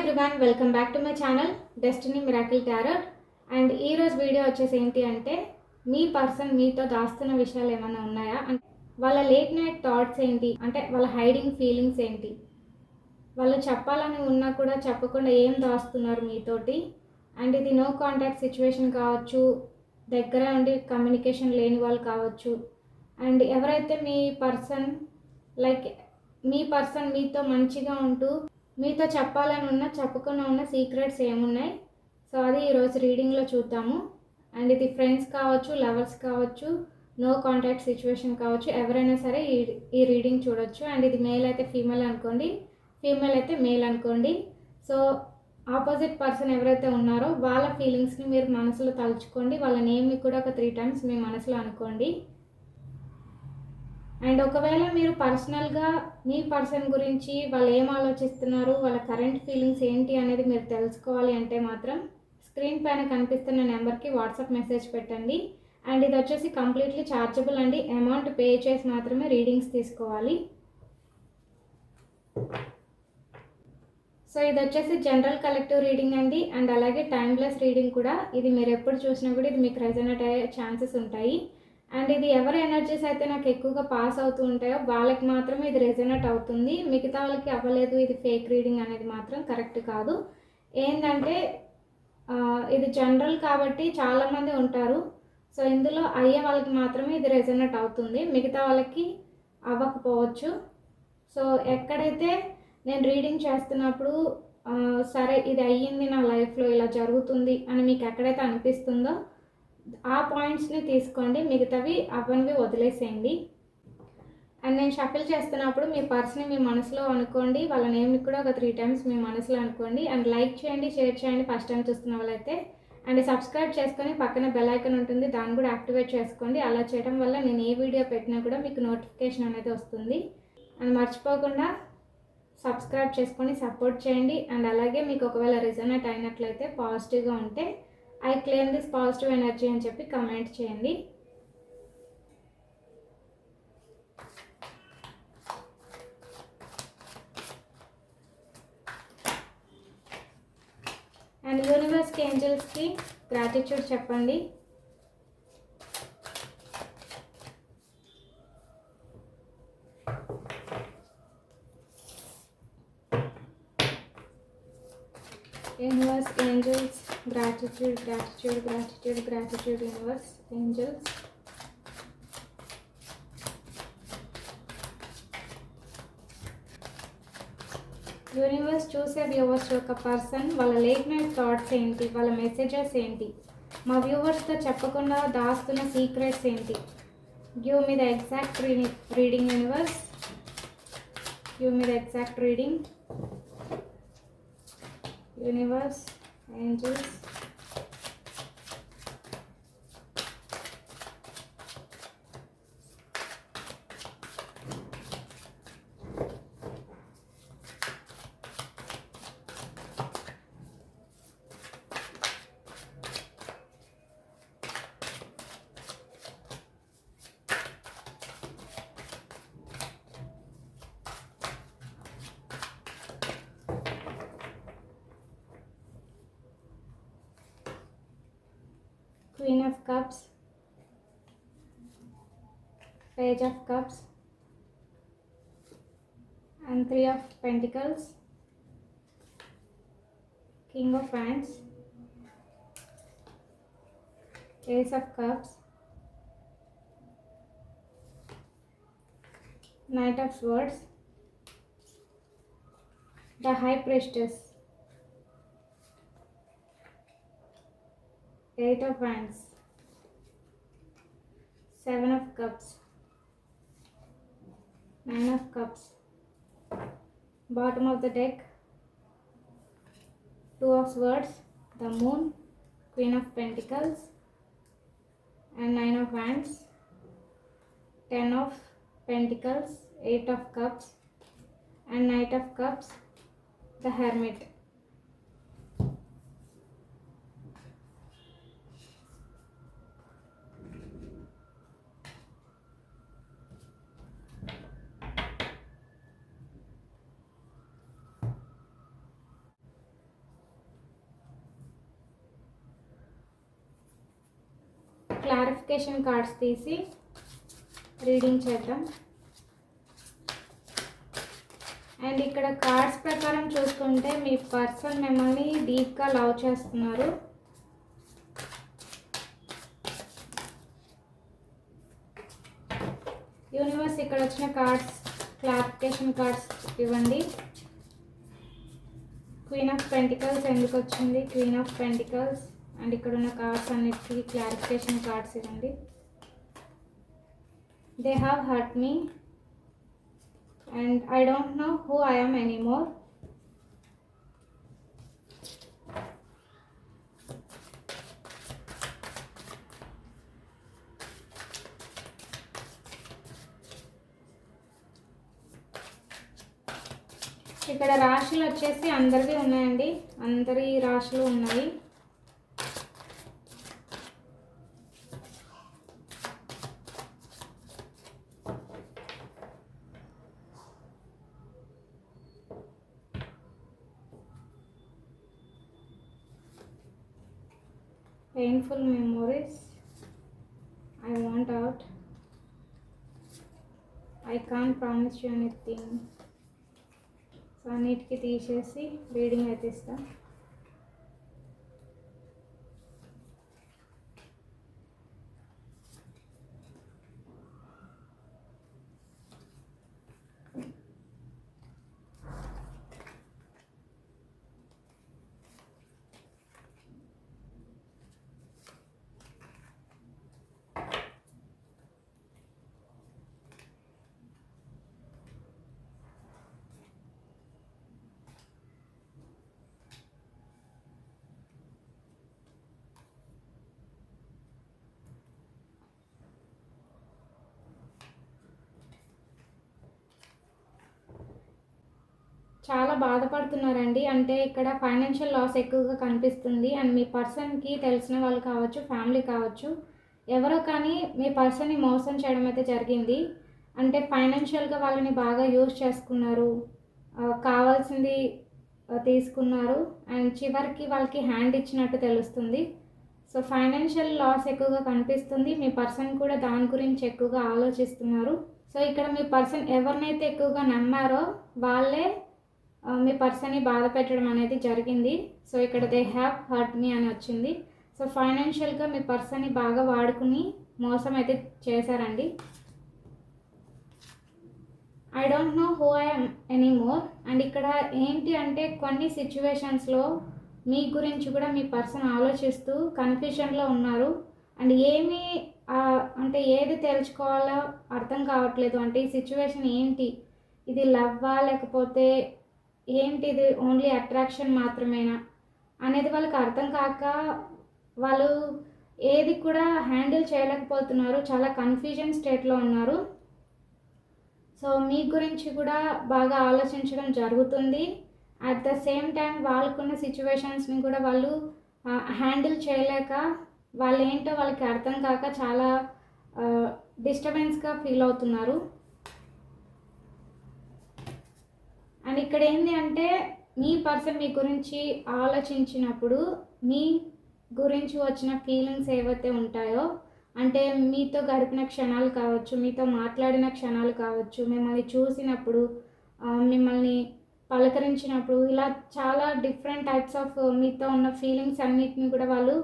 Everyone welcome back to my channel destiny miracle tarot and ఈ రోజు video వచ్చేసి ఏంటి అంటే మీ పర్సన్ మీతో దాస్తున్న విషయాలు ఏమైనా ఉన్నాయా? అంటే వాళ్ళ లేట్ నైట్ థాట్స్ ఏంటి? అంటే వాళ్ళ హైడింగ్ ఫీలింగ్స్ ఏంటి? వాళ్ళు చెప్పాలని ఉన్నా కూడా చెప్పకుండా ఏం దాస్తున్నారు మీతోటి? అండ్ ఇది నో కాంటాక్ట్ సిచ్యువేషన్ కావచ్చు దగ్గర ఉండి కమ్యూనికేషన్ లేని వాళ్ళు కావచ్చు. అండ్ ఎవరైతే మీ పర్సన్ లైక్ మీ పర్సన్ మీతో మంచిగా ఉంటూ మీతో చెప్పాలని ఉన్న చెప్పకుండా ఉన్న సీక్రెట్స్ ఏమున్నాయి? సో అది ఈరోజు రీడింగ్లో చూద్దాము. అండ్ ఇది ఫ్రెండ్స్ కావచ్చు లవర్స్ కావచ్చు నో కాంటాక్ట్ సిచ్యువేషన్ కావచ్చు ఎవరైనా సరే ఈ ఈ రీడింగ్ చూడొచ్చు. అండ్ ఇది మేల్ అయితే ఫీమేల్ అనుకోండి ఫీమేల్ అయితే మేల్ అనుకోండి. సో ఆపోజిట్ పర్సన్ ఎవరైతే ఉన్నారో వాళ్ళ ఫీలింగ్స్ని మీరు మనసులో తలుచుకోండి. వాళ్ళ నేమ్ని కూడా ఒక త్రీ టైమ్స్ మీ మనసులో అనుకోండి. అండ్ ఒకవేళ మీరు పర్సనల్గా మీ పర్సన్ గురించి వాళ్ళు ఏం ఆలోచిస్తున్నారు వాళ్ళ కరెంట్ ఫీలింగ్స్ ఏంటి అనేది మీరు తెలుసుకోవాలి అంటే మాత్రం స్క్రీన్ పైన కనిపిస్తున్న నెంబర్కి వాట్సాప్ మెసేజ్ పెట్టండి. అండ్ ఇది వచ్చేసి కంప్లీట్లీ ఛార్జబుల్ అండి. అమౌంట్ పే చేసి మాత్రమే రీడింగ్స్ తీసుకోవాలి. సో ఇది వచ్చేసి జనరల్ కలెక్టివ్ రీడింగ్ అండి. అండ్ అలాగే టైమ్లెస్ రీడింగ్ కూడా. ఇది మీరు ఎప్పుడు చూసినా కూడా ఇది మీకు రెజనేట్ అయ్యే ఛాన్సెస్ ఉంటాయి. అండ్ ఇది ఎవరి ఎనర్జీస్ అయితే నాకు ఎక్కువగా పాస్ అవుతూ ఉంటాయో వాళ్ళకి మాత్రమే ఇది రెజనేట్ అవుతుంది. మిగతా వాళ్ళకి అవ్వలేదు ఇది ఫేక్ రీడింగ్ అనేది మాత్రం కరెక్ట్ కాదు. ఏంటంటే ఇది జనరల్ కాబట్టి చాలామంది ఉంటారు. సో ఇందులో అయ్యే వాళ్ళకి మాత్రమే ఇది రెజనేట్ అవుతుంది. మిగతా వాళ్ళకి అవ్వకపోవచ్చు. సో ఎక్కడైతే నేను రీడింగ్ చేస్తున్నప్పుడు సరే ఇది అయ్యింది నా లైఫ్లో ఇలా జరుగుతుంది అని మీకు ఎక్కడైతే అనిపిస్తుందో ఆ పాయింట్స్ని తీసుకోండి. మిగతావి అవన్నీ వదిలేసేయండి. అండ్ నేను షఫిల్ చేస్తున్నప్పుడు మీ పర్స్ని మీ మనసులో అనుకోండి. వాళ్ళ నేమ్ని కూడా ఒక త్రీ టైమ్స్ మీ మనసులో అనుకోండి. అండ్ లైక్ చేయండి షేర్ చేయండి. ఫస్ట్ టైం చూస్తున్న వాళ్ళైతే. అండ్ సబ్స్క్రైబ్ చేసుకొని పక్కన బెల్ ఐకన్ ఉంటుంది. దాన్ని కూడా యాక్టివేట్ చేసుకోండి. అలా చేయడం వల్ల నేను ఏ వీడియో పెట్టినా కూడా మీకు నోటిఫికేషన్ అనేది వస్తుంది. అండ్ మర్చిపోకుండా సబ్స్క్రైబ్ చేసుకొని సపోర్ట్ చేయండి. అండ్ అలాగే మీకు ఒకవేళ రిజనెట్ అయినట్లయితే పాజిటివ్గా ఉంటే I claim this positive energy అని చెప్పి కమెంట్ చేయండి. అండ్ యూనివర్స్కి ఏంజల్స్కి గ్రాటిట్యూడ్ చెప్పండి universe angels gratitude gratitude gratitude gratitude universe angels. Universe చూసే వ్యూవర్స్ యొక్క పర్సన్ వాళ్ళ లేట్ నైట్ థాట్స్ ఏంటి? వాళ్ళ మెసేజెస్ ఏంటి? మా వ్యూవర్స్తో చెప్పకుండా దాస్తున్న సీక్రెట్స్ ఏంటి? Give me the exact reading reading universe give me the exact reading universe angels. Ace of cups. Knight of swords. The high priestess. Eight of wands. Seven of cups. Nine of cups. Bottom of the deck. Two of swords. The moon. Queen of pentacles and nine of wands ten of pentacles eight of cups and knight of cups the hermit clarification cards తీసి reading చేద్దాం. And ఇక్కడ cards ప్రకారం చూసుకుంటే మీ person మిమ్మల్ని డీప్గా love చేస్తున్నారు. Universe ఇక్కడ వచ్చిన కార్డ్స్ క్లారిఫికేషన్ కార్డ్స్ ఇవ్వండి. క్వీన్ ఆఫ్ పెంటికల్స్ ఎందుకు వచ్చింది? క్వీన్ ఆఫ్ పెంటికల్స్ అండ్ ఇక్కడ ఉన్న కార్డ్స్ అన్నిటికీ క్లారిఫికేషన్ కార్డ్స్ ఇవ్వండి. They have hurt me and I don't know who I am anymore ఇక్కడ రాశులు వచ్చేసి అందరివి ఉన్నాయండి. అందరి రాశులు ఉన్నాయి. ప్రామిస్ చేయండి సో అన్నిటికీ తీసేసి రీడింగ్ అయితే ఇస్తాను చాలా బాధపడుతున్నారండి. అంటే ఇక్కడ ఫైనాన్షియల్ లాస్ ఎక్కువగా కనిపిస్తుంది. అండ్ మీ పర్సన్కి తెలిసిన వాళ్ళు కావచ్చు ఫ్యామిలీ కావచ్చు ఎవరో కానీ మీ పర్సన్ని మోసం చేయడం అయితే జరిగింది. అంటే ఫైనాన్షియల్గా వాళ్ళని బాగా యూజ్ చేసుకున్నారు. కావాల్సింది తీసుకున్నారు. అండ్ చివరికి వాళ్ళకి హ్యాండ్ ఇచ్చినట్టు తెలుస్తుంది. సో ఫైనాన్షియల్ లాస్ ఎక్కువగా కనిపిస్తుంది. మీ పర్సన్ కూడా దాని గురించి ఎక్కువగా ఆలోచిస్తున్నారు. సో ఇక్కడ మీ పర్సన్ ఎవరినైతే ఎక్కువగా నమ్మారో వాళ్ళే మీ పర్సన్ని బాధ పెట్టడం అనేది జరిగింది. సో ఇక్కడ దే హ్యావ్ హర్ట్ మీ అని వచ్చింది. సో ఫైనాన్షియల్గా మీ పర్సన్ని బాగా వాడుకుని మోసం అయితే చేశారండి. I don't know who I'm anymore and ఇక్కడ ఏంటి అంటే కొన్ని సిచ్యువేషన్స్లో మీ గురించి కూడా మీ పర్సన్ ఆలోచిస్తూ కన్ఫ్యూషన్లో ఉన్నారు. అండ్ ఏమి అంటే ఏది తెలుసుకోవాలో అర్థం కావట్లేదు. అంటే ఈ సిచ్యువేషన్ ఏంటి? ఇది లవ్వా లేకపోతే ఏంటిది? ఓన్లీ అట్రాక్షన్ మాత్రమేనా? అనేది వాళ్ళకి అర్థం కాక వాళ్ళు ఏది కూడా హ్యాండిల్ చేయలేకపోతున్నారు. చాలా కన్ఫ్యూజన్ స్టేట్లో ఉన్నారు. సో మీ గురించి కూడా బాగా ఆలోచించడం జరుగుతుంది. అట్ ద సేమ్ టైం వాళ్ళకున్న సిచ్యువేషన్స్ని కూడా వాళ్ళు హ్యాండిల్ చేయలేక వాళ్ళు ఏంటో వాళ్ళకి అర్థం కాక చాలా డిస్టర్బెన్స్గా ఫీల్ అవుతున్నారు. అండ్ ఇక్కడ ఏంటి అంటే మీ పర్సన్ మీ గురించి ఆలోచించినప్పుడు మీ గురించి వచ్చిన ఫీలింగ్స్ ఏవైతే ఉంటాయో అంటే మీతో గడిపిన క్షణాలు కావచ్చు మీతో మాట్లాడిన క్షణాలు కావచ్చు మిమ్మల్ని చూసినప్పుడు మిమ్మల్ని పలకరించినప్పుడు ఇలా చాలా డిఫరెంట్ టైప్స్ ఆఫ్ మీతో ఉన్న ఫీలింగ్స్ అన్నిటిని కూడా వాళ్ళు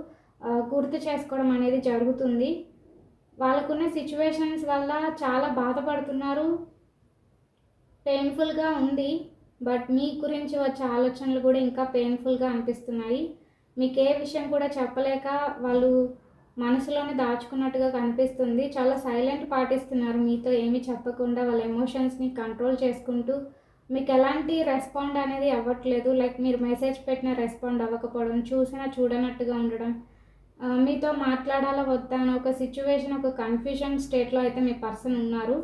గుర్తు చేసుకోవడం అనేది జరుగుతుంది. వాళ్ళకున్న సిచ్యువేషన్స్ వల్ల చాలా బాధపడుతున్నారు పెయిన్ఫుల్గా ఉంది. బట్ మీ గురించి వచ్చే ఆలోచనలు కూడా ఇంకా పెయిన్ఫుల్గా అనిపిస్తున్నాయి. మీకు ఏ విషయం కూడా చెప్పలేక వాళ్ళు మనసులోనే దాచుకున్నట్టుగా కనిపిస్తుంది. చాలా సైలెంట్ పాటిస్తున్నారు. మీతో ఏమీ చెప్పకుండా వాళ్ళ ఎమోషన్స్ని కంట్రోల్ చేసుకుంటూ మీకు ఎలాంటి రెస్పాండ్ అనేది అవ్వట్లేదు. లైక్ మీరు మెసేజ్ పెట్టిన రెస్పాండ్ అవ్వకపోవడం చూసినా చూడనట్టుగా ఉండడం మీతో మాట్లాడాలా వద్దా అని ఒక సిచ్యువేషన్ ఒక కన్ఫ్యూజన్ స్టేట్లో అయితే మీ పర్సన్ ఉన్నారు.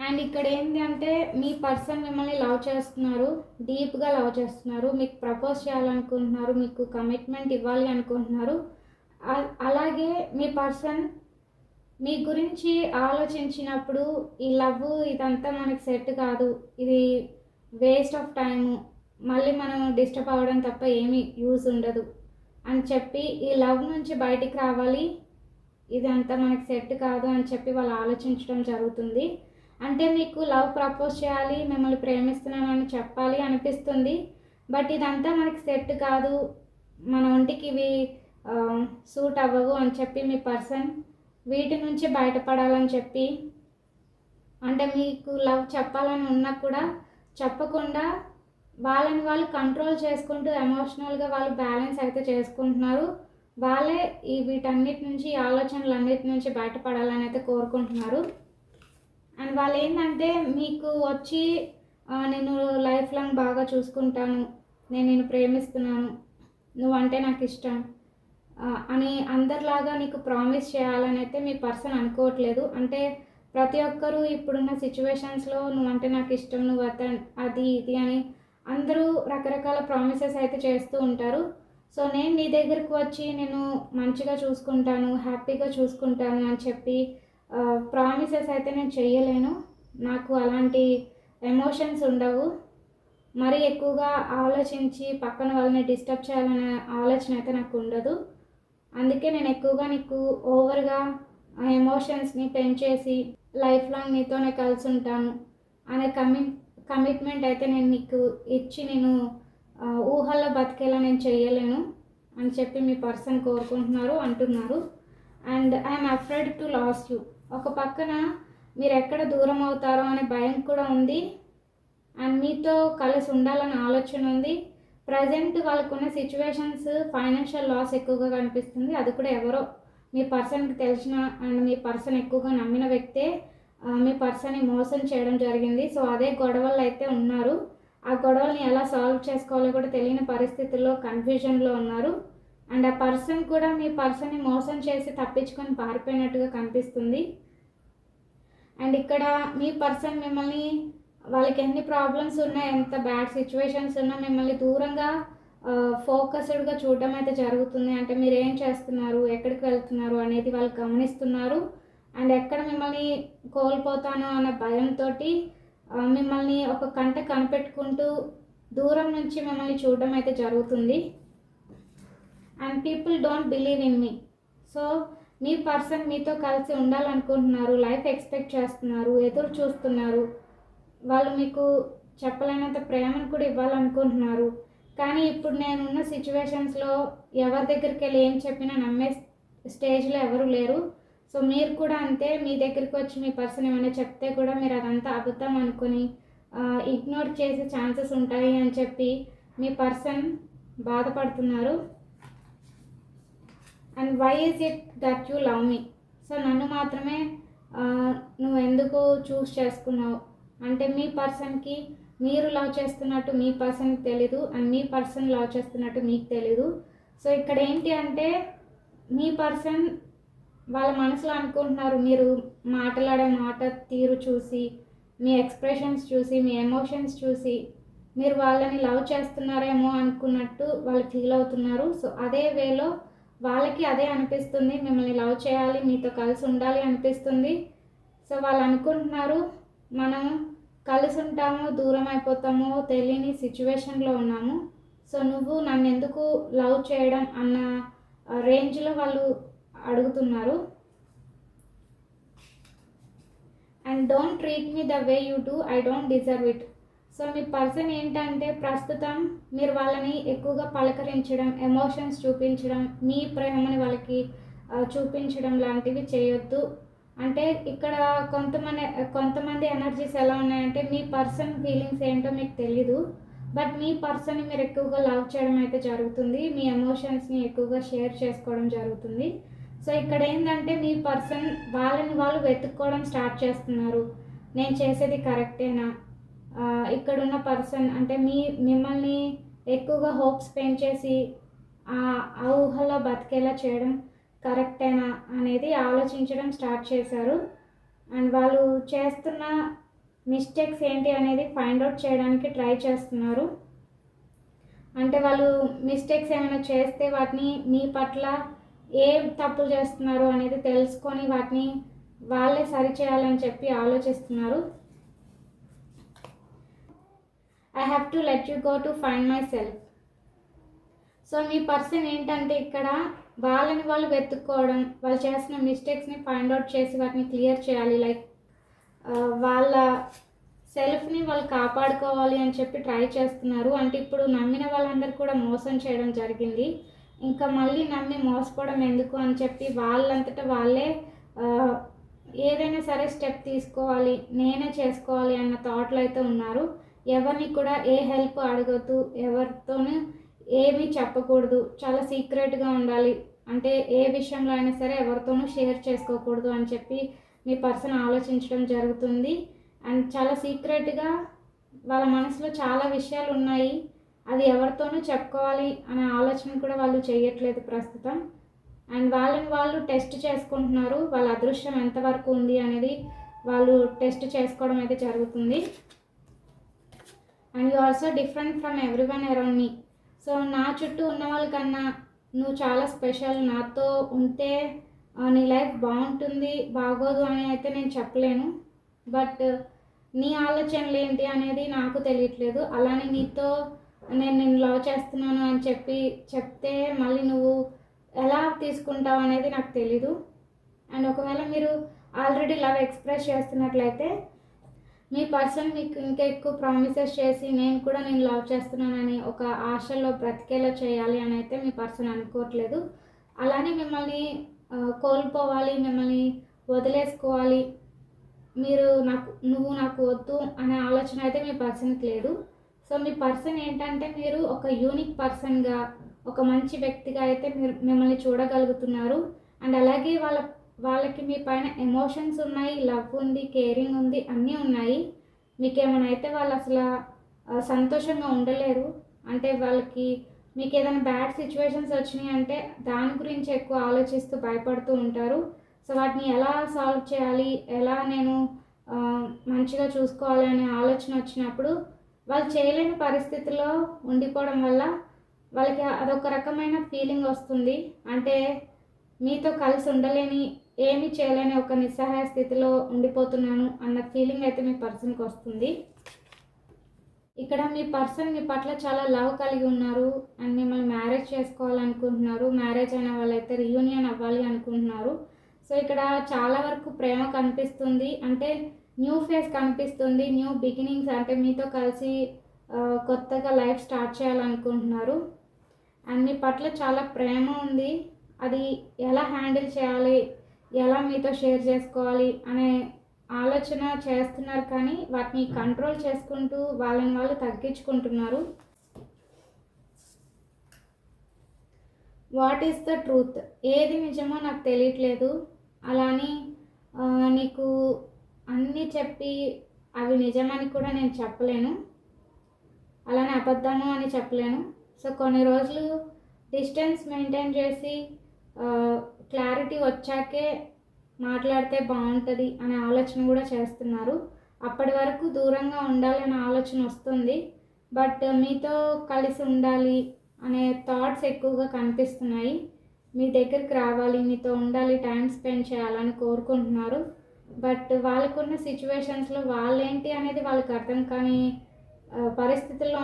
అండ్ ఇక్కడ ఏంటి అంటే మీ పర్సన్ మిమ్మల్ని లవ్ చేస్తున్నారు డీప్గా లవ్ చేస్తున్నారు మీకు ప్రపోజ్ చేయాలనుకుంటున్నారు మీకు కమిట్మెంట్ ఇవ్వాలి అనుకుంటున్నారు. అ- అలాగే మీ పర్సన్ మీ గురించి ఆలోచించినప్పుడు ఈ లవ్ ఇదంతా మనకి సెట్ కాదు. ఇది వేస్ట్ ఆఫ్ టైము మళ్ళీ మనం డిస్టర్బ్ అవ్వడం తప్ప ఏమీ యూజ్ ఉండదు. అని చెప్పి ఈ లవ్ నుంచి బయటికి రావాలి. ఇదంతా మనకి సెట్ కాదు అని చెప్పి వాళ్ళు ఆలోచించడం జరుగుతుంది. అంటే మీకు లవ్ ప్రపోజ్ చేయాలి మిమ్మల్ని ప్రేమిస్తున్నానని చెప్పాలి అనిపిస్తుంది. బట్ ఇదంతా మనకి సెట్ కాదు. మన ఒంటికి ఇవి సూట్ అవ్వవు అని చెప్పి మీ పర్సన్ వీటి నుంచి బయటపడాలని చెప్పి అంటే మీకు లవ్ చెప్పాలని ఉన్నా కూడా చెప్పకుండా వాళ్ళని వాళ్ళు కంట్రోల్ చేసుకుంటూ ఎమోషనల్గా వాళ్ళు బ్యాలెన్స్ అయితే చేసుకుంటున్నారు. వాళ్ళే ఈ వీటన్నిటి నుంచి ఈ ఆలోచనలు అన్నిటి నుంచి బయటపడాలని అయితే కోరుకుంటున్నారు. అండ్ వాళ్ళు ఏంటంటే మీకు వచ్చి నేను లైఫ్ లాంగ్ బాగా చూసుకుంటాను నేను నేను ప్రేమిస్తున్నాను నువ్వంటే నాకు ఇష్టం అని అందరిలాగా నీకు ప్రామిస్ చేయాలని అయితే మీ పర్సన్ అనుకోవట్లేదు. అంటే ప్రతి ఒక్కరూ ఇప్పుడున్న సిచ్యువేషన్స్లో నువ్వంటే నాకు ఇష్టం నువ్వు అత అది ఇది అని అందరూ రకరకాల ప్రామిసెస్ అయితే చేస్తూ ఉంటారు. సో నేను నీ దగ్గరకు వచ్చి నేను మంచిగా చూసుకుంటాను హ్యాపీగా చూసుకుంటాను అని చెప్పి ప్రామిసెస్ అయితే నేను చేయలేను నాకు అలాంటి ఎమోషన్స్ ఉండవు. మరి ఎక్కువగా ఆలోచించి పక్కన వాళ్ళని డిస్టర్బ్ చేయాలనే ఆలోచన అయితే నాకు ఉండదు. అందుకే నేను ఎక్కువగా నీకు ఓవర్గా ఆ ఎమోషన్స్ని పెంచేసి లైఫ్ లాంగ్ నీతోనే కలిసి ఉంటాను అనే కమి కమిట్మెంట్ అయితే నేను నీకు ఇచ్చి నేను ఊహల్లో బతికేలా నేను చేయలేను అని చెప్పి మీ పర్సన్ కోరుకుంటున్నారు అంటున్నారు. And I'm afraid to lose you. ఒక పక్కన మీరు ఎక్కడ దూరం అవుతారో అనే భయం కూడా ఉంది. అండ్ మీతో కలిసి ఉండాలనే ఆలోచన ఉంది. ప్రజెంట్ వాళ్ళకున్న సిచ్యువేషన్స్ ఫైనాన్షియల్ లాస్ ఎక్కువగా కనిపిస్తుంది. అది కూడా ఎవరో మీ పర్సన్కి తెలిసిన అండ్ మీ పర్సన్ ఎక్కువగా నమ్మిన వ్యక్తే మీ పర్సన్ని మోసం చేయడం జరిగింది. సో అదే గొడవలు అయితే ఉన్నారు. ఆ గొడవల్ని ఎలా సాల్వ్ చేసుకోవాలో కూడా తెలియని పరిస్థితుల్లో కన్ఫ్యూజన్లో ఉన్నారు. అండ్ ఆ పర్సన్ కూడా మీ పర్సన్ని మోసం చేసి తప్పించుకొని పారిపోయినట్టుగా కనిపిస్తుంది. అండ్ ఇక్కడ మీ పర్సన్ మిమ్మల్ని వాళ్ళకి ఎన్ని ప్రాబ్లమ్స్ ఉన్నా ఎంత బ్యాడ్ సిచ్యువేషన్స్ ఉన్నా మిమ్మల్ని దూరంగా ఫోకస్డ్గా చూడడం అయితే జరుగుతుంది. అంటే మీరు ఏం చేస్తున్నారు ఎక్కడికి వెళ్తున్నారు అనేది వాళ్ళు గమనిస్తున్నారు. అండ్ ఎక్కడ మిమ్మల్ని కోల్పోతాను అన్న భయంతో మిమ్మల్ని ఒక కంట కనిపెట్టుకుంటూ దూరం నుంచి మిమ్మల్ని చూడడం అయితే జరుగుతుంది. And people don't believe in me so me person మీతో కలిసి ఉండాలనుకుంటున్నారు లైఫ్ ఎక్స్పెక్ట్ చేస్తున్నారు ఎదురు చూస్తున్నారు. వాళ్ళు మీకు చెప్పలేనంత ప్రేమను కూడా ఇవ్వాలనుకుంటున్నారు. కానీ ఇప్పుడు నేనున్న సిచ్యువేషన్స్లో ఎవరి దగ్గరికి వెళ్ళి ఏం చెప్పినా నమ్మే స్టేజ్లో ఎవరు లేరు. సో మీరు కూడా అంతే మీ దగ్గరికి వచ్చి మీ పర్సన్ ఏమైనా చెప్తే కూడా మీరు అదంతా అబద్ధం అనుకుని ఇగ్నోర్ చేసే ఛాన్సెస్ ఉంటాయి అని చెప్పి మీ పర్సన్ బాధపడుతున్నారు. And why is it that you love me so నన్ను మాత్రమే నువ్వు ఎందుకు చూస్ చేసుకున్నావు? అంటే మీ పర్సన్కి మీరు లవ్ చేస్తున్నట్టు మీ పర్సన్కి తెలీదు అండ్ మీ పర్సన్ లవ్ చేస్తున్నట్టు మీకు తెలీదు. సో ఇక్కడ ఏంటి అంటే మీ పర్సన్ వాళ్ళ మనసులో అనుకుంటున్నారు మీరు మాట్లాడే మాట తీరు చూసి మీ ఎక్స్ప్రెషన్స్ చూసి మీ ఎమోషన్స్ చూసి మీరు వాళ్ళని లవ్ చేస్తున్నారేమో అనుకున్నట్టు వాళ్ళు ఫీల్ అవుతున్నారు. సో అదే వేలో వాళ్ళకి అదే అనిపిస్తుంది మిమ్మల్ని లవ్ చేయాలి మీతో కలిసి ఉండాలి అనిపిస్తుంది. సో వాళ్ళు అనుకుంటున్నారు మనం కలిసి ఉంటాము దూరం అయిపోతామో తెలియని సిచ్యువేషన్లో ఉన్నాము. సో నువ్వు నన్ను ఎందుకు లవ్ చేయడం అన్న రేంజ్లో వాళ్ళు అడుగుతున్నారు. And don't treat me the way you do I don't deserve it. So me person ఏంటంటే ప్రస్తుతం మీరు వాళ్ళని ఎక్కువగా పలకరించడం ఎమోషన్స్ చూపించడం మీ ప్రేమని వాళ్ళకి చూపించడం లాంటివి చేయొద్దు. అంటే ఇక్కడ కొంతమంది కొంతమంది ఎనర్జీస్ ఎలా ఉన్నాయంటే మీ పర్సన్ ఫీలింగ్స్ ఏంటో మీకు తెలీదు. బట్ మీ పర్సన్ని మీరు ఎక్కువగా లవ్ చేయడం అయితే జరుగుతుంది. మీ ఎమోషన్స్ని ఎక్కువగా షేర్ చేసుకోవడం జరుగుతుంది. సో ఇక్కడ ఏంటంటే మీ పర్సన్ వాళ్ళని వాళ్ళు వెతుక్కోవడం స్టార్ట్ చేస్తున్నారు. నేను చేసేది కరెక్టేనా ఇక్కడున్న పర్సన్ అంటే మీ మిమ్మల్ని ఎక్కువగా హోప్స్ పెంచేసి ఆ ఆ ఊహలో బతికేలా చేయడం కరెక్టేనా అనేది ఆలోచించడం స్టార్ట్ చేశారు. అండ్ వాళ్ళు చేస్తున్న మిస్టేక్స్ ఏంటి అనేది ఫైండ్ అవుట్ చేయడానికి ట్రై చేస్తున్నారు. అంటే వాళ్ళు మిస్టేక్స్ ఏమైనా చేస్తే వాటిని మీ పట్ల ఏం తప్పులు చేస్తున్నారు అనేది తెలుసుకొని వాటిని వాళ్ళే సరి చేయాలని చెప్పి ఆలోచిస్తున్నారు. I have to let you go to find myself so me person ఏంటంటే ఇక్కడ వాళ్ళని వాళ్ళు వెతుక్కోవడం వాళ్ళు చేసిన మిస్టేక్స్ని ఫైండ్ అవుట్ చేసి వాటిని క్లియర్ చేయాలి. లైక్ వాళ్ళ సెల్ఫ్ని వాళ్ళు కాపాడుకోవాలి అని చెప్పి ట్రై చేస్తున్నారు. అంటే ఇప్పుడు నమ్మిన వాళ్ళందరూ కూడా మోసం చేయడం జరిగింది. ఇంకా మళ్ళీ నమ్మి మోసపోవడం ఎందుకు అని చెప్పి వాళ్ళంతటా వాళ్ళే ఏదైనా సరే స్టెప్ తీసుకోవాలి నేనే చేసుకోవాలి అన్న థాట్లో అయితే ఉన్నారు. ఎవరిని కూడా ఏ హెల్ప్ అడగద్దు ఎవరితోనూ ఏమీ చెప్పకూడదు. చాలా సీక్రెట్గా ఉండాలి. అంటే ఏ విషయంలో అయినా సరే ఎవరితోనూ షేర్ చేసుకోకూడదు అని చెప్పి మీ పర్సన్ ఆలోచించడం జరుగుతుంది. అండ్ చాలా సీక్రెట్గా వాళ్ళ మనసులో చాలా విషయాలు ఉన్నాయి. అది ఎవరితోనూ చెప్పుకోవాలి అనే ఆలోచన కూడా వాళ్ళు చేయట్లేదు ప్రస్తుతం. అండ్ వాళ్ళని వాళ్ళు టెస్ట్ చేసుకుంటున్నారు. వాళ్ళ అదృష్టం ఎంతవరకు ఉంది అనేది వాళ్ళు టెస్ట్ చేసుకోవడం అయితే జరుగుతుంది. And you also different from everyone around me so నా చుట్టూ ఉన్న వాళ్ళకన్నా నువ్వు చాలా స్పెషల్ నాతో ఉంటే నీ లైఫ్ బాగుంటుంది బాగోదు అని అయితే నేను చెప్పలేను. బట్ నీ ఆలోచనలు ఏంటి అనేది నాకు తెలియట్లేదు. అలానే నీతో నేను నేను లవ్ చేస్తున్నాను అని చెప్పి చెప్తే మళ్ళీ నువ్వు ఎలా తీసుకుంటావు అనేది నాకు తెలీదు. అండ్ ఒకవేళ మీరు ఆల్రెడీ లవ్ ఎక్స్ప్రెస్ చేస్తున్నట్లయితే మీ పర్సన్ మీకు ఇంకా ఎక్కువ ప్రామిసెస్ చేసి నేను కూడా నేను లవ్ చేస్తున్నానని ఒక ఆశలో బ్రతికేలా చేయాలి అని అయితే మీ పర్సన్ అనుకోవట్లేదు. అలానే మిమ్మల్ని కోల్పోవాలి మిమ్మల్ని వదిలేసుకోవాలి. మీరు నాకు నువ్వు నాకు వద్దు అనే ఆలోచన అయితే మీ పర్సన్కి లేదు. సో మీ పర్సన్ ఏంటంటే మీరు ఒక యూనిక్ పర్సన్గా ఒక మంచి వ్యక్తిగా అయితే మీరు మిమ్మల్ని చూడగలుగుతున్నారు. అండ్ అలాగే వాళ్ళ వాళ్ళకి మీ పైన ఎమోషన్స్ ఉన్నాయి లవ్ ఉంది కేరింగ్ ఉంది అన్నీ ఉన్నాయి. మీకు ఏమైనా అయితే వాళ్ళు అసలు సంతోషంగా ఉండలేరు. అంటే వాళ్ళకి మీకు ఏదైనా బ్యాడ్ సిచ్యువేషన్స్ వచ్చినాయి అంటే దాని గురించి ఎక్కువ ఆలోచిస్తూ భయపడుతూ ఉంటారు. సో వాటిని ఎలా సాల్వ్ చేయాలి? ఎలా నేను మంచిగా చూసుకోవాలి అనే ఆలోచన వచ్చినప్పుడు వాళ్ళు చేయలేని పరిస్థితిలో ఉండిపోవడం వల్ల వాళ్ళకి అదొక రకమైన ఫీలింగ్ వస్తుంది. అంటే మీతో కలిసి ఉండలేని ఏమీ చేయలేని ఒక నిస్సహాయ స్థితిలో ఉండిపోతున్నాను అన్న ఫీలింగ్ అయితే మీ పర్సన్కి వస్తుంది. ఇక్కడ మీ పర్సన్ మీ పట్ల చాలా లవ్ కలిగి ఉన్నారు అండ్ మిమ్మల్ని మ్యారేజ్ చేసుకోవాలనుకుంటున్నారు. మ్యారేజ్ అయిన వాళ్ళైతే రీయూనియన్ అవ్వాలి అనుకుంటున్నారు. సో ఇక్కడ చాలా వరకు ప్రేమ కనిపిస్తుంది. అంటే న్యూ ఫేస్ కనిపిస్తుంది. న్యూ బిగినింగ్స్ అంటే మీతో కలిసి కొత్తగా లైఫ్ స్టార్ట్ చేయాలనుకుంటున్నారు. అండ్ మీ పట్ల చాలా ప్రేమ ఉంది. అది ఎలా హ్యాండిల్ చేయాలి? ఎలా మీతో షేర్ చేసుకోవాలి అనే ఆలోచన చేస్తున్నారు కానీ వాటిని కంట్రోల్ చేసుకుంటూ వాళ్ళని వాళ్ళు తగ్గించుకుంటున్నారు. వాట్ ఈస్ ద ట్రూత్ ఏది నిజమో నాకు తెలియట్లేదు. అలానే నీకు అన్నీ చెప్పి అవి నిజమని కూడా నేను చెప్పలేను. అలానే అబద్ధము అని చెప్పలేను. సో కొన్ని రోజులు డిస్టెన్స్ మెయింటైన్ చేసి క్లారిటీ వచ్చాకే మాట్లాడితే బాగుంటుంది అనే ఆలోచన కూడా చేస్తున్నారు. అప్పటి వరకు దూరంగా ఉండాలి అనే ఆలోచన వస్తుంది. బట్ మీతో కలిసి ఉండాలి అనే థాట్స్ ఎక్కువగా కనిపిస్తున్నాయి. మీ దగ్గరికి రావాలి మీతో ఉండాలి టైం స్పెండ్ చేయాలని కోరుకుంటున్నారు. బట్ వాళ్ళకున్న సిచ్యువేషన్స్లో వాళ్ళేంటి అనేది వాళ్ళకి అర్థం కాని పరిస్థితుల్లో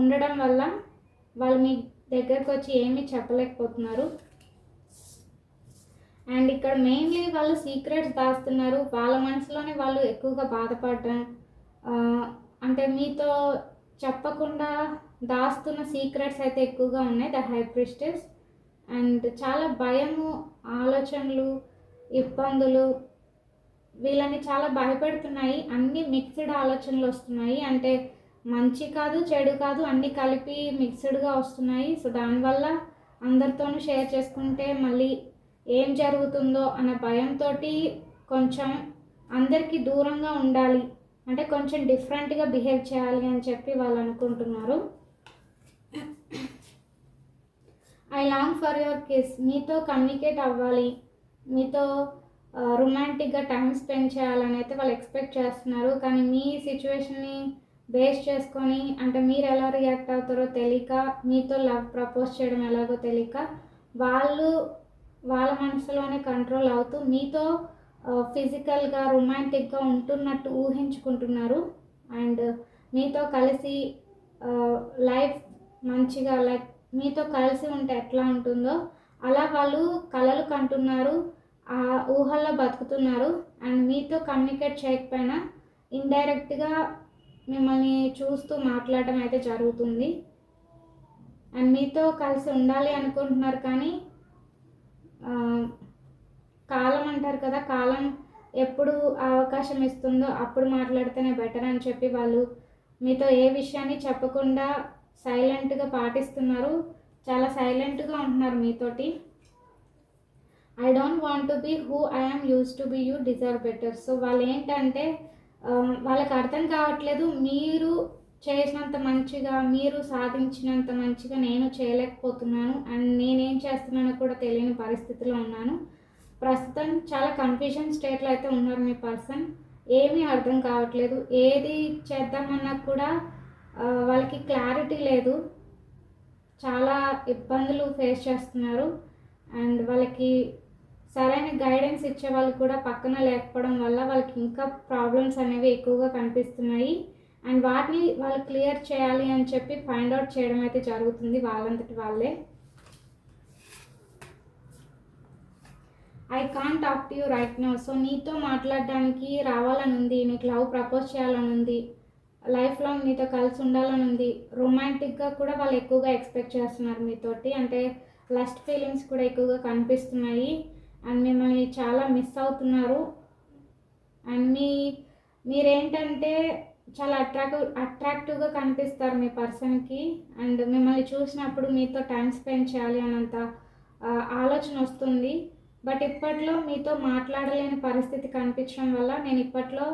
ఉండడం వల్ల వాళ్ళు మీ దగ్గరకు వచ్చి ఏమీ చెప్పలేకపోతున్నారు. అండ్ ఇక్కడ మెయిన్లీ వాళ్ళు సీక్రెట్స్ దాస్తున్నారు. వాళ్ళ మనసులోనే వాళ్ళు ఎక్కువగా బాధపడటం అంటే మీతో చెప్పకుండా దాస్తున్న సీక్రెట్స్ అయితే ఎక్కువగా ఉన్నాయి. ద హైప్రిస్టెస్ అండ్ చాలా భయము ఆలోచనలు ఇబ్బందులు వీళ్ళని చాలా భయపెడుతున్నాయి. అన్ని మిక్స్డ్ ఆలోచనలు వస్తున్నాయి. అంటే మంచి కాదు చెడు కాదు అన్నీ కలిపి మిక్స్డ్గా వస్తున్నాయి. సో దానివల్ల అందరితోనూ షేర్ చేసుకుంటే మళ్ళీ ఏం జరుగుతుందో అనే భయంతో కొంచెం అందరికీ దూరంగా ఉండాలి. అంటే కొంచెం డిఫరెంట్గా బిహేవ్ చేయాలి అని చెప్పి వాళ్ళు అనుకుంటున్నారు. I long for your kiss. మీతో కమ్యూనికేట్ అవ్వాలి. మీతో రొమాంటిక్గా టైం స్పెండ్ చేయాలని అయితే వాళ్ళు ఎక్స్పెక్ట్ చేస్తున్నారు. కానీ మీ సిచ్యువేషన్ని బేస్ చేసుకొని అంటే మీరు ఎలా రియాక్ట్ అవుతారో తెలియక మీతో లవ్ ప్రపోజ్ చేయడం ఎలాగో తెలియక వాళ్ళు వాళ్ళ మనసులోనే కంట్రోల్ అవుతూ మీతో ఫిజికల్గా రొమాంటిక్గా ఉంటున్నట్టు ఊహించుకుంటున్నారు. అండ్ uh, మీతో కలిసి లైఫ్ మంచిగా లైక్ మీతో కలిసి ఉంటే ఎట్లా ఉంటుందో అలా వాళ్ళు కలలు కంటున్నారు ఆ ఊహల్లో బతుకుతున్నారు. అండ్ మీతో కమ్యూనికేట్ చేయకపోయినా ఇండైరెక్ట్గా మిమ్మల్ని చూస్తూ మాట్లాడటం అయితే జరుగుతుంది. అండ్ మీతో కలిసి ఉండాలి అనుకుంటున్నారు కానీ కాలం అంటారు కదా కాలం ఎప్పుడు అవకాశం ఇస్తుందో అప్పుడు మాట్లాడితేనే బెటర్ అని చెప్పి వాళ్ళు మీతో ఏ విషయాన్ని చెప్పకుండా సైలెంట్గా పాటిస్తున్నారు. చాలా సైలెంట్గా ఉంటున్నారు మీతోటి. I don't want to be who I'm used to be you deserve better so వాళ్ళు ఏంటంటే వాళ్ళకి అర్థం కావట్లేదు. మీరు చేసినంత మంచిగా మీరు సాధించినంత మంచిగా నేను చేయలేకపోతున్నాను అండ్ నేనేం చేస్తున్నానో కూడా తెలియని పరిస్థితిలో ఉన్నాను. ప్రస్తుతం చాలా కన్ఫ్యూజన్ స్టేట్లో అయితే ఉన్నారు మీ పర్సన్ ఏమీ అర్థం కావట్లేదు. ఏది చేద్దామన్నా కూడా వాళ్ళకి క్లారిటీ లేదు. చాలా ఇబ్బందులు ఫేస్ చేస్తున్నారు. అండ్ వాళ్ళకి సరైన గైడెన్స్ ఇచ్చే వాళ్ళు కూడా పక్కన లేకపోవడం వల్ల వాళ్ళకి ఇంకా ప్రాబ్లమ్స్ అనేవి ఎక్కువగా కనిపిస్తున్నాయి. అండ్ వాటిని వాళ్ళు క్లియర్ చేయాలి అని చెప్పి ఫైండ్ అవుట్ చేయడం అయితే జరుగుతుంది వాళ్ళంతటి వాళ్ళే. I can talk to you right now so నీతో మాట్లాడడానికి రావాలని ఉంది నీకు లవ్ ప్రపోజ్ చేయాలని ఉంది లైఫ్ లాంగ్ నీతో కలిసి ఉండాలని ఉంది. రొమాంటిక్గా కూడా వాళ్ళు ఎక్కువగా ఎక్స్పెక్ట్ చేస్తున్నారు మీతోటి. అంటే లస్ట్ ఫీలింగ్స్ కూడా ఎక్కువగా కనిపిస్తున్నాయి. అండ్ మిమ్మల్ని చాలా మిస్ అవుతున్నారు. అండ్ మీ మీరేంటంటే చాలా అట్రాక్టివ్ అట్రాక్టివ్గా కనిపిస్తారు మీ పర్సన్కి. అండ్ మిమ్మల్ని చూసినప్పుడు మీతో టైం స్పెండ్ చేయాలి అన్నంత ఆలోచన వస్తుంది. బట్ ఇప్పట్లో మీతో మాట్లాడలేని పరిస్థితి కనిపించడం వల్ల నేను ఇప్పట్లో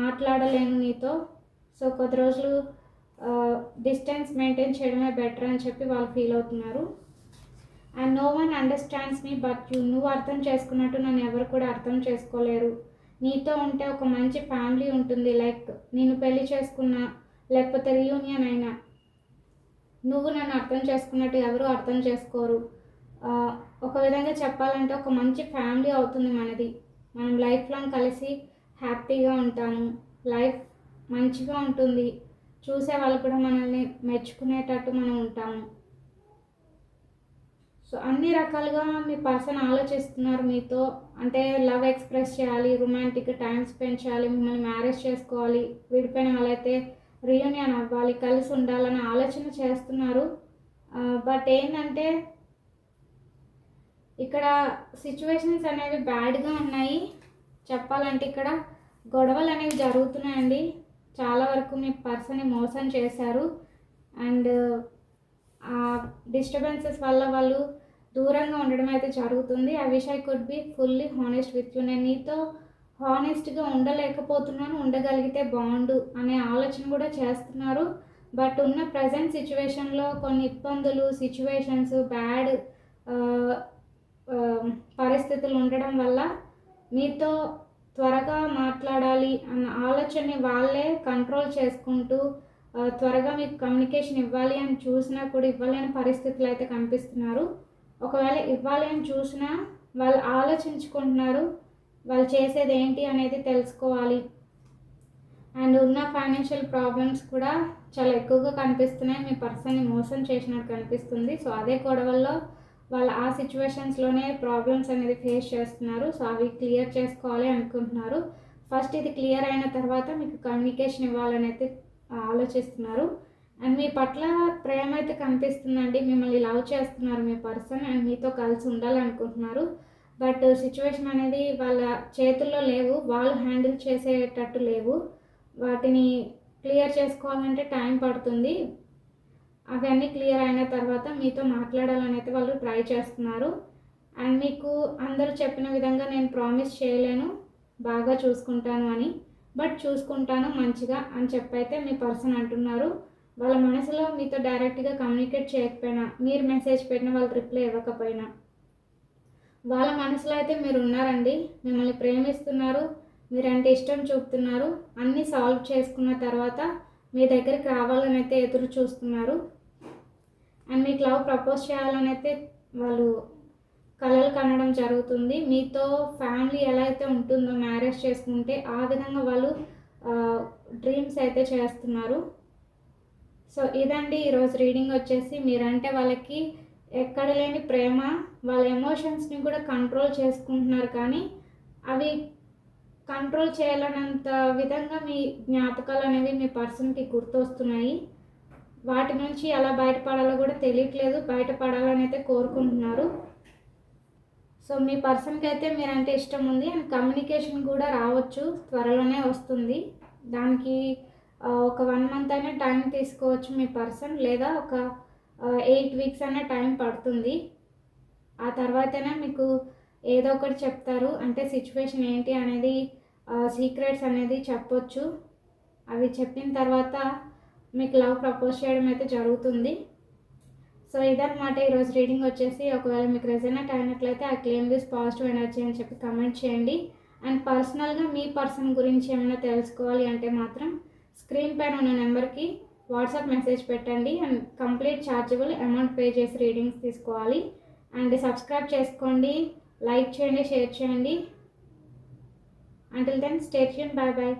మాట్లాడలేను నీతో సో కొద్ది రోజులు డిస్టెన్స్ మెయింటైన్ చేయడమే బెటర్ అని చెప్పి వాళ్ళు ఫీల్ అవుతున్నారు. And no one understands me but నువ్వు అర్థం చేసుకున్నట్టు నన్ను ఎవరు కూడా అర్థం చేసుకోలేరు. నీతో ఉంటే ఒక మంచి ఫ్యామిలీ ఉంటుంది లైక్ నేను పెళ్ళి చేసుకున్నా లేకపోతే రీయూనియన్ అయినా. నువ్వు నన్ను అర్థం చేసుకున్నట్టు ఎవరు అర్థం చేసుకోరు. ఒక విధంగా చెప్పాలంటే ఒక మంచి ఫ్యామిలీ అవుతుంది మనది. మనం లైఫ్ లాంగ్ కలిసి హ్యాపీగా ఉంటాము. లైఫ్ మంచిగా ఉంటుంది. చూసే వాళ్ళు కూడా మనల్ని మెచ్చుకునేటట్టు మనం ఉంటాము. సో అన్ని రకాలుగా మీ పర్సన్ ఆలోచిస్తున్నారు మీతో. అంటే లవ్ ఎక్స్ప్రెస్ చేయాలి రొమాంటిక్ టైం స్పెండ్ చేయాలి మిమ్మల్ని మ్యారేజ్ చేసుకోవాలి విడిపోయిన వాళ్ళైతే రీయూనియన్ అవ్వాలి కలిసి ఉండాలని ఆలోచన చేస్తున్నారు. బట్ ఏంటంటే ఇక్కడ సిచ్యువేషన్స్ అనేవి బ్యాడ్గా ఉన్నాయి. చెప్పాలంటే ఇక్కడ గొడవలు అనేవి జరుగుతున్నాయండి. చాలా వరకు మీ పర్సన్ని మోసం చేశారు. అండ్ ఆ డిస్టర్బెన్సెస్ వల్ల వాళ్ళు దూరంగా ఉండడం అయితే జరుగుతుంది. I wish I could be fully honest with you నేను నీతో హానెస్ట్గా ఉండలేకపోతున్నాను ఉండగలిగితే బాగుండు అనే ఆలోచన కూడా చేస్తున్నారు. బట్ ఉన్న ప్రజెంట్ సిచ్యువేషన్లో కొన్ని ఇబ్బందులు సిచ్యువేషన్స్ బ్యాడ్ పరిస్థితులు ఉండడం వల్ల మీతో త్వరగా మాట్లాడాలి అన్న ఆలోచనని వాళ్ళే కంట్రోల్ చేసుకుంటూ త్వరగా మీకు కమ్యూనికేషన్ ఇవ్వాలి అని చూసినా కూడా ఇవ్వలేని పరిస్థితులు అయితే కనిపిస్తున్నారు. ఒకవేళ ఇవ్వాలి అని చూసినా వాళ్ళు ఆలోచించుకుంటున్నారు వాళ్ళు చేసేది ఏంటి అనేది తెలుసుకోవాలి. అండ్ ఉన్న ఫైనాన్షియల్ ప్రాబ్లమ్స్ కూడా చాలా ఎక్కువగా కనిపిస్తున్నాయి. మీ పర్సన్ని మోసం చేసినట్టు కనిపిస్తుంది. సో అదే గొడవల్లో వాళ్ళు ఆ సిచ్యువేషన్స్లోనే ప్రాబ్లమ్స్ అనేది ఫేస్ చేస్తున్నారు. సో అవి క్లియర్ చేసుకోవాలి అనుకుంటున్నారు. ఫస్ట్ ఇది క్లియర్ అయిన తర్వాత మీకు కమ్యూనికేషన్ ఇవ్వాలని అయితే ఆలోచిస్తున్నారు. అండ్ మీ పట్ల ప్రేమ అయితే కనిపిస్తుందండి. మిమ్మల్ని లవ్ చేస్తున్నారు మీ పర్సన్ అండ్ మీతో కలిసి ఉండాలనుకుంటున్నారు. బట్ సిచ్యువేషన్ అనేది వాళ్ళ చేతుల్లో లేవు. వాళ్ళు హ్యాండిల్ చేసేటట్టు లేవు. వాటిని క్లియర్ చేసుకోవాలంటే టైం పడుతుంది. అవన్నీ క్లియర్ అయిన తర్వాత మీతో మాట్లాడాలని అయితే వాళ్ళు ట్రై చేస్తున్నారు. అండ్ మీకు అందరూ చెప్పిన విధంగా నేను ప్రామిస్ చేయలేను. బాగా చూసుకుంటాను అని. బట్ చూసుకుంటాను మంచిగా అని చెప్పైతే మీ పర్సన్ అంటున్నారు. వాళ్ళ మనసులో మీతో డైరెక్ట్గా కమ్యూనికేట్ చేయకపోయినా మీరు మెసేజ్ పెట్టిన వాళ్ళు రిప్లై ఇవ్వకపోయినా. వాళ్ళ మనసులో అయితే మీరు ఉన్నారండి మిమ్మల్ని ప్రేమిస్తున్నారు మీరంటే ఇష్టం చూపుతున్నారు అన్నీ సాల్వ్ చేసుకున్న తర్వాత మీ దగ్గరికి రావాలని అయితే ఎదురు చూస్తున్నారు. అండ్ మీకు లవ్ ప్రపోజ్ చేయాలని అయితే వాళ్ళు కలలు కనడం జరుగుతుంది. మీతో ఫ్యామిలీ ఎలా అయితే ఉంటుందో మ్యారేజ్ చేసుకుంటే ఆ విధంగా వాళ్ళు డ్రీమ్స్ అయితే చేస్తున్నారు. సో ఇదండి ఈరోజు రీడింగ్ వచ్చేసి మీరంటే వాళ్ళకి ఎక్కడ లేని ప్రేమ వాళ్ళ ఎమోషన్స్ని కూడా కంట్రోల్ చేసుకుంటున్నారు కానీ అవి కంట్రోల్ చేయాలన్నంత విధంగా మీ జ్ఞాపకాలు అనేవి మీ పర్సన్కి గుర్తొస్తున్నాయి. వాటి నుంచి ఎలా బయటపడాలో కూడా తెలియట్లేదు బయటపడాలని అయితే కోరుకుంటున్నారు. సో మీ పర్సన్కి అయితే మీరంటే ఇష్టం ఉంది. అండ్ కమ్యూనికేషన్ కూడా రావచ్చు త్వరలోనే వస్తుంది. దానికి ఒక వన్ మంత్ అయినా టైం తీసుకోవచ్చు మీ పర్సన్ లేదా ఒక ఎయిట్ వీక్స్ అయినా టైం పడుతుంది. ఆ తర్వాతనే మీకు ఏదో ఒకటి చెప్తారు అంటే సిచ్యువేషన్ ఏంటి అనేది సీక్రెట్స్ అనేది చెప్పొచ్చు. అవి చెప్పిన తర్వాత మీకు లవ్ ప్రపోజ్ చేయడం అయితే జరుగుతుంది. సో ఇదన్నమాట ఈరోజు రీడింగ్ వచ్చేసి. ఒకవేళ మీకు రెజనెట్ అయినట్లయితే ఆ క్లెయిమ్ దిస్ పాజిటివ్ ఎనర్జీ అని చెప్పి కమెంట్ చేయండి. అండ్ పర్సనల్గా మీ పర్సన్ గురించి ఏమైనా తెలుసుకోవాలి అంటే మాత్రం స్క్రీన్ పైన ఉన్న నెంబర్కి వాట్సాప్ మెసేజ్ పెట్టండి and complete chargeable amount pay చేసి రీడింగ్స్ తీసుకోవాలి. అండ్ సబ్స్క్రైబ్ చేసుకోండి లైక్ చేయండి షేర్ చేయండి. Until then stay bye bye